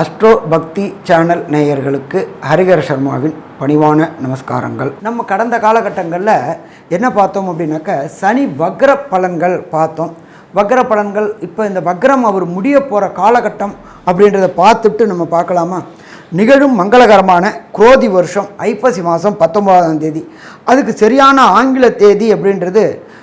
Astro பக்தி channel நேயர்களுக்கு ஹரிகர சர்மாவின் பணிவான நமஸ்காரங்கள். நம்ம கடந்த காலகட்டங்களில் என்ன பார்த்தோம் அப்படின்னாக்க சனி வக்ர பலன்கள் பார்த்தோம். வக்ர பலன்கள் இப்போ இந்த வக்ரம் அவர் முடிய போகிற காலகட்டம் அப்படின்றத பார்த்துட்டு நம்ம பார்க்கலாமா? நிகழும் மங்களகரமான குரோதி வருஷம் ஐப்பசி மாதம் பத்தொன்பதாம் தேதி. அதுக்கு சரியான ஆங்கில தேதி அப்படின்றது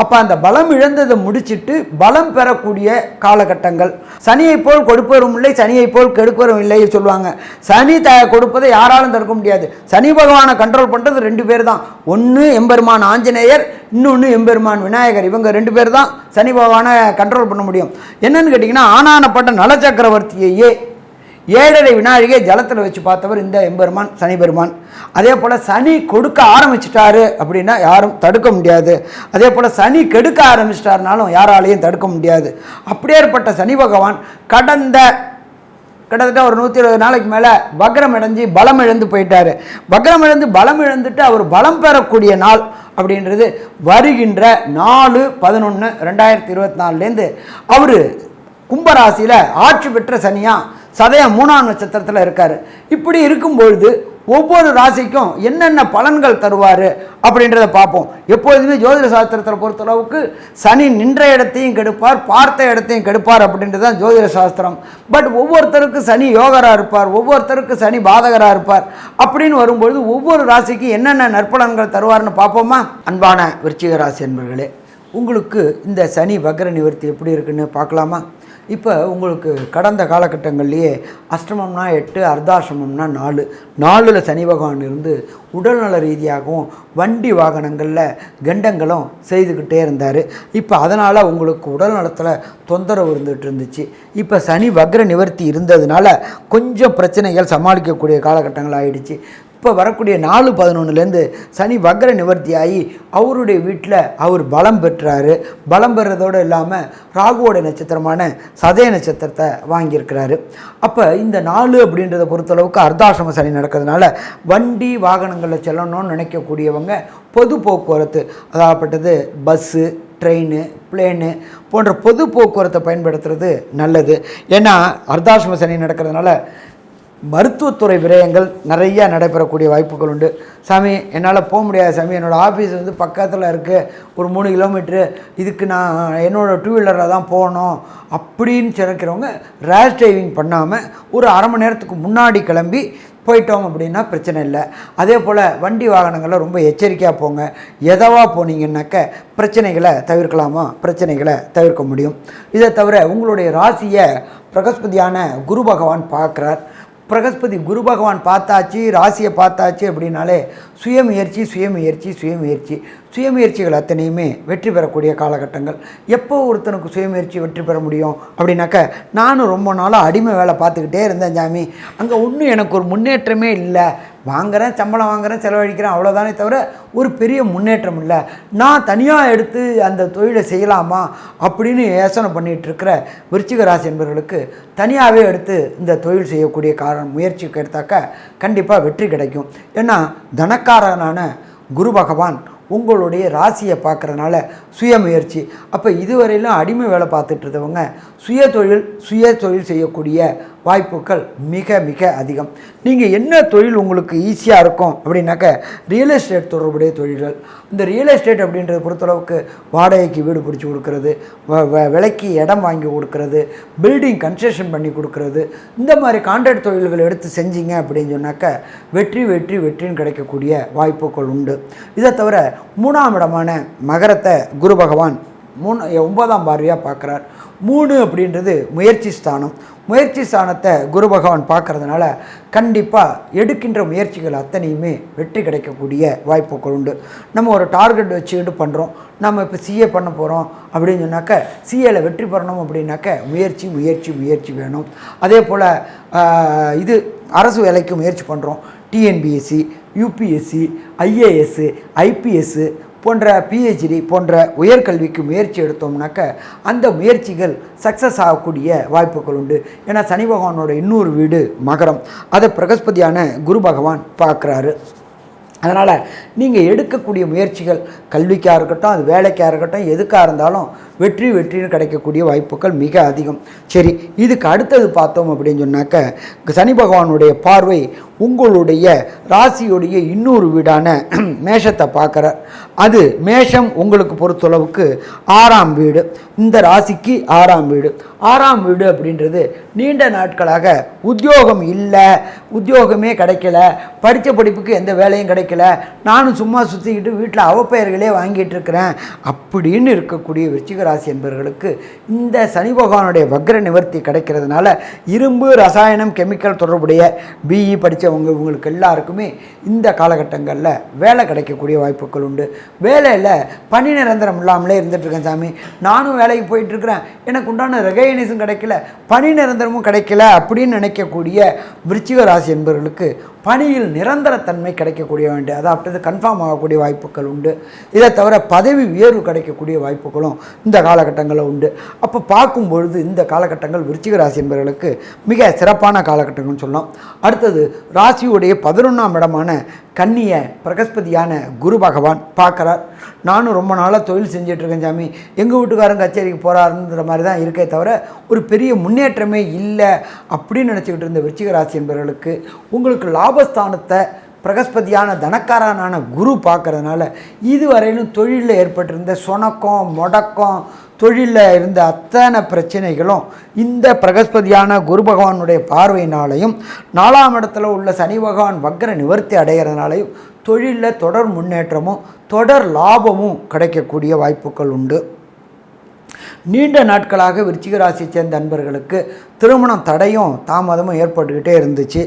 அப்போ அந்த பலம் இழந்ததை முடிச்சிட்டு பலம் பெறக்கூடிய காலகட்டங்கள். சனியை போல் கொடுப்பவரும் இல்லை சனியை போல் கெடுப்பவரும் இல்லை சொல்லுவாங்க. சனி த கொடுப்பதை யாராலும் தடுக்க முடியாது. சனி பகவானை கண்ட்ரோல் பண்ணுறது ரெண்டு பேர் தான் ஒன்று எம்பெருமான் ஆஞ்சநேயர் இன்னொன்று எம்பெருமான் விநாயகர். இவங்க ரெண்டு பேர் தான் சனி பகவானை கண்ட்ரோல் பண்ண முடியும். என்னன்னு கேட்டிங்கன்னா ஆனானப்பட்ட நலச்சக்கரவர்த்தியையே ஏழரை வினாழிகை ஜலத்தில் வச்சு பார்த்தவர் இந்த எம்பெருமான் சனி பெருமான் அதே போல் சனி கொடுக்க ஆரம்பிச்சிட்டாரு அப்படின்னா யாரும் தடுக்க முடியாது. அதே போல் சனி கெடுக்க ஆரம்பிச்சிட்டாருனாலும் யாராலையும் தடுக்க முடியாது. அப்படியேற்பட்ட சனி பகவான் கடந்த கிட்டத்தட்ட ஒரு நூற்றி இருபது நாளைக்கு மேலே வக்ரம் இழந்து பலம் இழந்து போயிட்டார். வக்ரம் இழந்து பலம் இழந்துட்டு அவர் பலம் பெறக்கூடிய நாள் அப்படின்றது வருகின்ற நாலு பதினொன்று ரெண்டாயிரத்தி இருபத்தி நாலுலேருந்து அவர் கும்பராசியில் ஆட்சி பெற்ற சனியாக சதயம் மூணாம் நட்சத்திரத்தில் இருக்கார். இப்படி இருக்கும்பொழுது ஒவ்வொரு ராசிக்கும் என்னென்ன பலன்கள் தருவார் அப்படின்றத பார்ப்போம். எப்பொழுதுமே ஜோதிட சாஸ்திரத்தில் பொறுத்தளவுக்கு சனி நின்ற இடத்தையும் கெடுப்பார் பார்த்த இடத்தையும் கெடுப்பார் அப்படின்றது தான் ஜோதிட சாஸ்திரம். பட் ஒவ்வொருத்தருக்கு சனி யோகராக இருப்பார் ஒவ்வொருத்தருக்கு சனி பாதகராக இருப்பார் அப்படின்னு வரும்பொழுது ஒவ்வொரு ராசிக்கு என்னென்ன நற்பலன்கள் தருவார்னு பார்ப்போமா? அன்பான விருச்சிக ராசி என்பர்களே உங்களுக்கு இந்த சனி வக்ர நிவர்த்தி எப்படி இருக்குன்னு பார்க்கலாமா? இப்போ உங்களுக்கு கடந்த காலகட்டங்கள்லேயே அஷ்டமம்னா எட்டு அர்த்தாசிரமம்னா நாலு. நாலில் சனி பகவான் இருந்து உடல்நல ரீதியாகவும் வண்டி வாகனங்களில் கண்டங்களும் செய்துக்கிட்டே இருந்தார். இப்போ அதனால் உங்களுக்கு உடல் நலத்தில் தொந்தரவு இருந்துகிட்டு இருந்துச்சு. இப்போ சனி வக்ர நிவர்த்தி இருந்ததுனால கொஞ்சம் பிரச்சனைகள் சமாளிக்கக்கூடிய காலகட்டங்கள் ஆயிடுச்சு இப்போ வரக்கூடிய நாலு பதினொன்றுலேருந்து சனி வக்ர நிவர்த்தி ஆகி அவருடைய வீட்டில் அவர் பலம் பெற்றாரு. பலம் பெறதோடு இல்லாமல் ராகுவோட நட்சத்திரமான சதய நட்சத்திரத்தை வாங்கியிருக்கிறாரு. அப்போ இந்த நாலு அப்படின்றத பொறுத்தளவுக்கு அர்த்தாசிரம சனி நடக்கிறதுனால வண்டி வாகனங்களில் செல்லணும்னு நினைக்கக்கூடியவங்க பொது போக்குவரத்து அதாகப்பட்டது பஸ்ஸு ட்ரெயின் பிளேனு போன்ற பொது போக்குவரத்தை பயன்படுத்துறது நல்லது. ஏன்னா அர்த்தாசிரம சனி நடக்கிறதுனால மருத்துவத்துறை விரயங்கள் நிறையா நடைபெறக்கூடிய வாய்ப்புகள் உண்டு. சாமி என்னால் போக முடியாது சாமி. என்னோடய ஆஃபீஸ் வந்து பக்கத்தில் இருக்குது ஒரு மூணு கிலோமீட்ரு இதுக்கு நான் என்னோடய டூ வீலரில் தான் போகணும் அப்படின்னு சிறக்கிறவங்க ரேஷ் டிரைவிங் பண்ணாமல் ஒரு அரை மணி நேரத்துக்கு முன்னாடி கிளம்பி போயிட்டோம் அப்படின்னா பிரச்சனை இல்லை. அதே போல் வண்டி வாகனங்களில் ரொம்ப எச்சரிக்கையாக போங்க. எதவாக போனீங்கன்னாக்க பிரச்சனைகளை தவிர்க்கலாமா? பிரச்சனைகளை தவிர்க்க முடியும். இதை தவிர உங்களுடைய ராசியை பிரகஸ்பதியான குரு பகவான் பார்க்குறார். பிரகஸ்பதி குரு பகவான் பார்த்தாச்சு ராசியை பார்த்தாச்சு அப்படின்னாலே சுயமுயற்சி சுயமுயற்சி சுயமுயற்சி. சுயமுயற்சிகள் அத்தனையுமே வெற்றி பெறக்கூடிய காலகட்டங்கள். எப்போ ஒருத்தனுக்கு சுயமுயற்சி வெற்றி பெற முடியும் அப்படின்னாக்க நானும் ரொம்ப நாளாக அடிமை வேலை பார்த்துக்கிட்டே இருந்தேன் ஜாமி அங்கே ஒன்றும் எனக்கு ஒரு முன்னேற்றமே இல்லை. வாங்குறேன் சம்பளம் வாங்குறேன் செலவழிக்கிறேன் அவ்வளோதானே தவிர ஒரு பெரிய முன்னேற்றம் இல்லை. நான் தனியாக எடுத்து அந்த தொழிலை செய்யலாமா அப்படின்னு யோசனை பண்ணிகிட்ருக்கிற விருச்சிக ராசி என்பவர்களுக்கு தனியாகவே எடுத்து இந்த தொழில் செய்யக்கூடிய காரணம் முயற்சிக்கு எடுத்தாக்க கண்டிப்பாக வெற்றி கிடைக்கும். ஏன்னா தனக்காரனான குரு பகவான் உங்களுடைய ராசியை பார்க்குறனால சுயமுயற்சி. அப்போ இதுவரையிலும் அடிமை வேலை பார்த்துட்டு இருந்தவங்க சுய தொழில் சுய தொழில் செய்யக்கூடிய வாய்ப்புகள் மிக மிக அதிகம். நீங்கள் என்ன தொழில் உங்களுக்கு ஈஸியாக இருக்கும் அப்படின்னாக்க ரியல் எஸ்டேட் தொடர்புடைய தொழில்கள். இந்த ரியல் எஸ்டேட் அப்படின்றத பொறுத்தளவுக்கு வாடகைக்கு வீடு பிடிச்சி கொடுக்கறது வ- வ- விலைக்கு இடம் வாங்கி கொடுக்கறது பில்டிங் கன்ஸ்ட்ரக்ஷன் பண்ணி கொடுக்கறது இந்த மாதிரி கான்ட்ராக்ட் தொழில்கள் எடுத்து செஞ்சீங்க அப்படின்னு சொன்னாக்க வெற்றி வெற்றி வெற்றின்னு கிடைக்கக்கூடிய வாய்ப்புகள் உண்டு. இதை தவிர மூணாம் இடமான மகரத்தை குரு பகவான் மூணு ஒன்பதாம் பார்வையாக பார்க்குறார். மூணு அப்படின்றது முயற்சி ஸ்தானம். முயற்சி ஸ்தானத்தை குரு பகவான் பார்க்கறதுனால கண்டிப்பாக எடுக்கின்ற முயற்சிகள் அத்தனையுமே வெற்றி கிடைக்கக்கூடிய வாய்ப்புகள் உண்டு. நம்ம ஒரு டார்கெட் வச்சுக்கிட்டு பண்ணுறோம் நம்ம இப்போ சிஏ பண்ண போகிறோம் அப்படின்னு சொன்னாக்க சிஏல வெற்றி பெறணும் அப்படின்னாக்க முயற்சி முயற்சி முயற்சி வேணும். அதே போல் இது அரசு வேலைக்கு முயற்சி பண்ணுறோம் டிஎன்பிஎஸ்சி யூபிஎஸ்சி ஐஏஎஸ்ஸு ஐபிஎஸ்ஸு போன்ற பிஹெச்டி போன்ற உயர்கல்விக்கு முயற்சி எடுத்தோம்னாக்க அந்த முயற்சிகள் சக்ஸஸ் ஆகக்கூடிய வாய்ப்புகள் உண்டு. ஏன்னா சனி பகவானோட இன்னொரு வீடு மகரம். அதை பிரகஸ்பதியான குரு பகவான் பார்க்குறாரு. அதனால் நீங்கள் எடுக்கக்கூடிய முயற்சிகள் கல்விக்காக இருக்கட்டும் அது வேலைக்காக இருக்கட்டும் எதுக்காக இருந்தாலும் வெற்றி வெற்றின்னு கிடைக்கக்கூடிய வாய்ப்புகள் மிக அதிகம். சரி இதுக்கு அடுத்தது பார்த்தோம் அப்படின்னு சொன்னாக்க சனி பகவானுடைய பார்வை உங்களுடைய ராசியுடைய இன்னொரு வீடான மேஷத்தை பார்க்குறார். அது மேஷம் உங்களுக்கு பொறுத்தளவுக்கு ஆறாம் வீடு. இந்த ராசிக்கு ஆறாம் வீடு. ஆறாம் வீடு அப்படின்றது நீண்ட நாட்களாக உத்தியோகம் இல்லை உத்தியோகமே கிடைக்கல படித்த படிப்புக்கு எந்த வேலையும் கிடைக்கல நானும் சும்மா சுற்றிக்கிட்டு வீட்டில் அவப்பெயர்களே வாங்கிட்டு இருக்கிறேன் அப்படின்னு இருக்கக்கூடிய விருச்சிக ராசி என்பவர்களுக்கு இந்த சனி பகவானுடைய வக்ர நிவர்த்தி கிடைக்கிறதுனால இரும்பு ரசாயனம் கெமிக்கல் தொடர்புடைய பிஇ படித்த படித்தவங்க இவங்களுக்கு எல்லாருக்குமே இந்த காலகட்டங்களில் வேலை கிடைக்கக்கூடிய வாய்ப்புகள் உண்டு. வேலையில் பணி நிரந்தரம் இல்லாமலே இருந்துகிட்ருக்கேன் சாமி. நானும் வேலைக்கு போயிட்டுருக்குறேன். எனக்கு உண்டான ரெகனைஸும் கிடைக்கல. பணி நிரந்தரமும் கிடைக்கல அப்படின்னு நினைக்கக்கூடிய விருச்சிக ராசி என்பவர்களுக்கு பணியில் நிரந்தரத்தன்மை கிடைக்கக்கூடிய வேண்டிய அதாவது கன்ஃபார்ம் ஆகக்கூடிய வாய்ப்புகள் உண்டு. இதை தவிர பதவி உயர்வு கிடைக்கக்கூடிய வாய்ப்புகளும் இந்த காலகட்டங்களில் உண்டு. அப்போ பார்க்கும் பொழுது இந்த காலகட்டங்கள் விருச்சிக ராசி என்பவர்களுக்கு மிக சிறப்பான காலகட்டங்கள்னு சொல்லலாம். அடுத்தது ராசியுடைய பதினொன்றாம் இடமான கன்னியை பிரகஸ்பதியான குரு பகவான் பார்க்குறார். நானும் ரொம்ப நாளாக தொழில் செஞ்சிட்ருக்கேன் சாமி. எங்கள் வீட்டுக்காரன் கச்சேரிக்கு போகிறாருன்ற மாதிரி தான் இருக்கே தவிர ஒரு பெரிய முன்னேற்றமே இல்லை அப்படின்னு நினச்சிக்கிட்டு இருந்த விருச்சிக ராசி என்பவர்களுக்கு உங்களுக்கு லாபஸ்தானத்தை பிரகஸ்பதியான தனக்காரனான குரு பார்க்கறதுனால இதுவரையிலும் தொழிலில் ஏற்பட்டிருந்த சொணக்கம் முடக்கம் தொழிலில் இருந்த அத்தனை பிரச்சனைகளும் இந்த பிரகஸ்பதியான குரு பகவானுடைய பார்வையினாலையும் நாலாம் இடத்துல உள்ள சனி பகவான் வக்ர நிவர்த்தி அடைகிறதுனாலையும் தொழிலில் தொடர் முன்னேற்றமும் தொடர் லாபமும் கிடைக்கக்கூடிய வாய்ப்புகள் உண்டு. நீண்ட நாட்களாக விருச்சிக ராசியை சேர்ந்த அன்பர்களுக்கு திருமணம் தடையும் தாமதமும் ஏற்பட்டுக்கிட்டே இருந்துச்சு.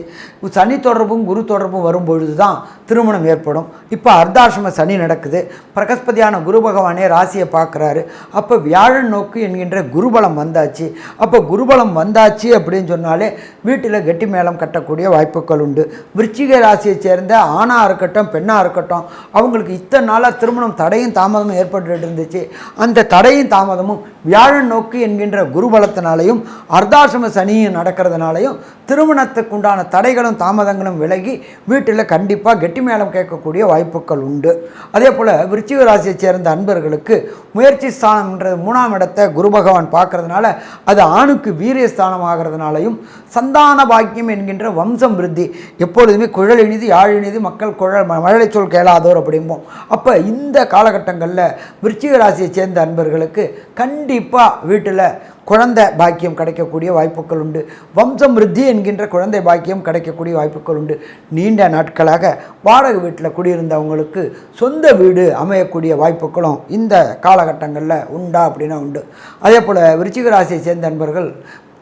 சனி தொடர்பும் குரு தொடர்பும் வரும்பொழுது தான் திருமணம் ஏற்படும். இப்போ அர்த்தாசிரம சனி நடக்குது. பிரகஸ்பதியான குரு பகவானே ராசியை பார்க்குறாரு. அப்போ வியாழன் நோக்கு என்கின்ற குருபலம் வந்தாச்சு. அப்போ குருபலம் வந்தாச்சு அப்படின்னு சொன்னாலே வீட்டில் கெட்டி மேளம் கட்டக்கூடிய வாய்ப்புகள் உண்டு. விருச்சிக ராசியை சேர்ந்த ஆணாக இருக்கட்டும் பெண்ணாக இருக்கட்டும் அவங்களுக்கு இத்தனை நாளாக திருமணம் தடையும் தாமதமும் ஏற்பட்டு இருந்துச்சு. அந்த தடையும் தாமதமும் வியாழன் நோக்கு என்கின்ற குருபலத்தினாலையும் அர்த்தாசிரம சனியும் நடக்கிறதுனாலையும் திருமணத்துக்கு உண்டான தடைகளும் தாமதங்களும் விலகி வீட்டில் கண்டிப்பாக கெட்டி மேளம் கேட்கக்கூடிய வாய்ப்புகள் உண்டு. அதே போல் விருச்சிக ராசியை சேர்ந்த அன்பர்களுக்கு முயற்சி ஸ்தானம்ன்றது மூணாம் இடத்தை குரு பகவான் பார்க்கறதுனால அது ஆணுக்கு வீரிய ஸ்தானம் ஆகிறதுனாலையும் சந்தான பாக்கியம் என்கின்ற வம்சம் விருத்தி எப்பொழுதுமே குழல் இனிது யாழ் இனிது மக்கள் குழல் மழலை சொல் கேளாதோர் அப்படிம்போம். அப்போ இந்த காலகட்டங்களில் விருச்சிக ராசியை சேர்ந்த அன்பர்களுக்கு கண்டிப்பாக வீட்டில் குழந்தை பாக்கியம் கிடைக்கக்கூடிய வாய்ப்புகள் உண்டு. வம்சம் விருத்தி என்கின்ற குழந்தை பாக்கியம் கிடைக்கக்கூடிய வாய்ப்புகள் உண்டு. நீண்ட நாட்களாக வாடகை வீட்டில் குடியிருந்தவங்களுக்கு சொந்த வீடு அமையக்கூடிய வாய்ப்புகளும் இந்த காலகட்டங்களில் உண்டா அப்படின்னா உண்டு. அதே போல் விருச்சிக ராசியை சேர்ந்த நண்பர்கள்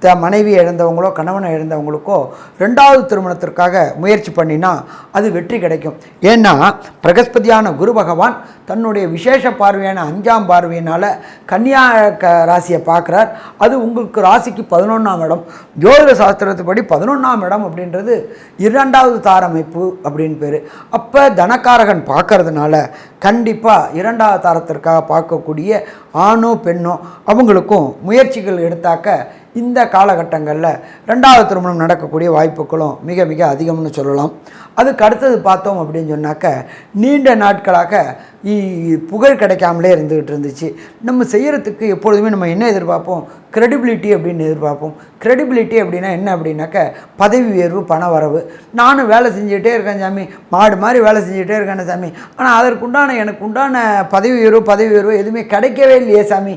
த மனைவி இழந்தவங்களோ கணவனை இழந்தவங்களுக்கோ ரெண்டாவது திருமணத்திற்காக முயற்சி பண்ணினா அது வெற்றி கிடைக்கும். ஏன்னா பிரகஸ்பதியான குரு பகவான் தன்னுடைய விசேஷ பார்வையான அஞ்சாம் பார்வையினால் கன்னியா க ராசியை பார்க்குறார். அது உங்களுக்கு ராசிக்கு பதினொன்றாம் இடம். ஜோதிட சாஸ்திரத்துப்படி பதினொன்றாம் இடம் அப்படின்றது இரண்டாவது தாரமைப்பு அப்படின்னு பேர். அப்போ தனக்காரகன் பார்க்கறதுனால கண்டிப்பாக இரண்டாவது தாரத்திற்காக பார்க்கக்கூடிய ஆணோ பெண்ணோ அவங்களுக்கும் முயற்சிகள் எடுத்தாக்க இந்த காலகட்டங்களில் ரெண்டாவது திருமணம் நடக்கக்கூடிய வாய்ப்புகளும் மிக மிக அதிகம்னு சொல்லலாம். அதுக்கு அடுத்தது பார்த்தோம் அப்படின்னு சொன்னாக்க நீண்ட நாட்களாக புகழ் கிடைக்காமலே இருந்துகிட்டு இருந்துச்சு நம்ம செய்கிறதுக்கு எப்பொழுதுமே நம்ம என்ன எதிர்பார்ப்போம்? க்ரெடிபிலிட்டி அப்படின்னு எதிர்பார்ப்போம். க்ரெடிபிலிட்டி அப்படின்னா என்ன அப்படின்னாக்க பதவி உயர்வு பண வரவு. நானும் வேலை செஞ்சுக்கிட்டே இருக்கேன் சாமி. மாடு மாதிரி வேலை செஞ்சுக்கிட்டே இருக்கேன் சாமி. ஆனால் அதற்குண்டான எனக்கு உண்டான பதவி உயர்வு பதவி உயர்வு எதுவுமே கிடைக்கவே இல்லையே சாமி.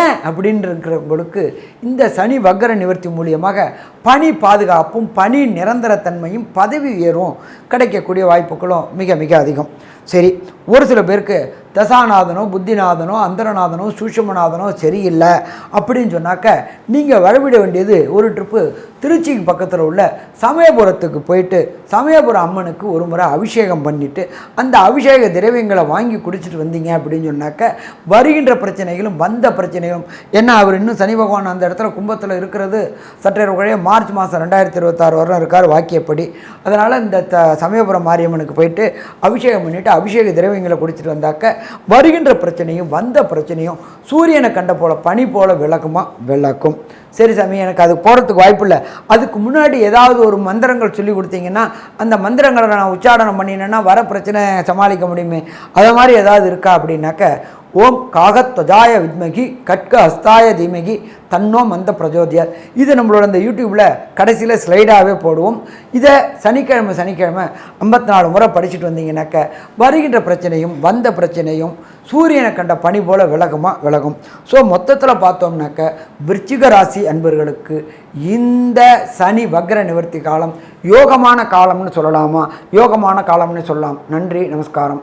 ஏன் அப்படின்னு இருக்கிறவங்களுக்கு இந்த சனி வக்கர நிவர்த்தி மூலியமாக பணி பாதுகாப்பும் பணி நிரந்தரத்தன்மையும் பதவி உயர்வும் கிடைக்கக்கூடிய வாய்ப்புகளும் மிக மிக அதிகம். சரி ஒரு சில பேருக்கு தசாநாதனோ புத்திநாதனோ அந்தரநாதனோ சூஷமநாதனோ சரியில்லை. அப்படின்னு சொன்னாக்க நீங்கள் வரவிட வேண்டியது ஒரு ட்ரிப்பு திருச்சிக்கு பக்கத்தில் உள்ள சமயபுரத்துக்கு போயிட்டு சமயபுரம் அம்மனுக்கு ஒரு முறை அபிஷேகம் பண்ணிவிட்டு அந்த அபிஷேக திரவியங்களை வாங்கி குடிச்சிட்டு வந்தீங்க அப்படின்னு சொன்னாக்க வருகின்ற பிரச்சனைகளும் வந்த பிரச்சனைகளும் என்ன அவர் இன்னும் சனி பகவான் அந்த இடத்துல கும்பத்தில் இருக்கிறது சற்றே குழைய மார்ச் மாதம் ரெண்டாயிரத்தி இருபத்தாறு வரையும் இருக்கார் வாக்கியப்படி. அதனால் இந்த த சமயபுரம் மாரியம்மனுக்கு போயிட்டு அபிஷேகம் பண்ணிவிட்டு அபிஷேக திரவியங்களை குடிச்சிட்டு வந்தாக்க வருகின்ற பிரச்சனையும் வந்த பிரச்சனையும் சூரியனை கண்ட போல பனி போல விளக்குமா? விளக்கும். சரி சாமி எனக்கு அது போகிறதுக்கு வாய்ப்பு இல்லை. அதுக்கு முன்னாடி ஏதாவது ஒரு மந்திரங்கள் சொல்லி கொடுத்தீங்கன்னா அந்த மந்திரங்களை நான் உச்சாரணம் பண்ணினேன்னா வர பிரச்சனை சமாளிக்க முடியுமே. அதை மாதிரி ஏதாவது இருக்கா அப்படின்னாக்க ஓம் காகத்வஜாய வித்மகி கட்க அஸ்தாய தீமகி தன்னோம் மந்த பிரஜோதியார். இது நம்மளோட இந்த யூடியூப்பில் கடைசியில் ஸ்லைடாகவே போடுவோம். இதை சனிக்கிழமை சனிக்கிழமை ஐம்பத்தி நாலு முறை படிச்சுட்டு வந்தீங்கன்னாக்க வருகின்ற பிரச்சனையும் வந்த பிரச்சனையும் சூரியனை கண்ட பனி போல் விலகுமா? விலகும். ஸோ மொத்தத்தில் பார்த்தோம்னாக்க விருச்சிக ராசி அன்பர்களுக்கு இந்த சனி வக்ர நிவர்த்தி காலம் யோகமான காலம்னு சொல்லலாமா? யோகமான காலம்னு சொல்லலாம். நன்றி நமஸ்காரம்.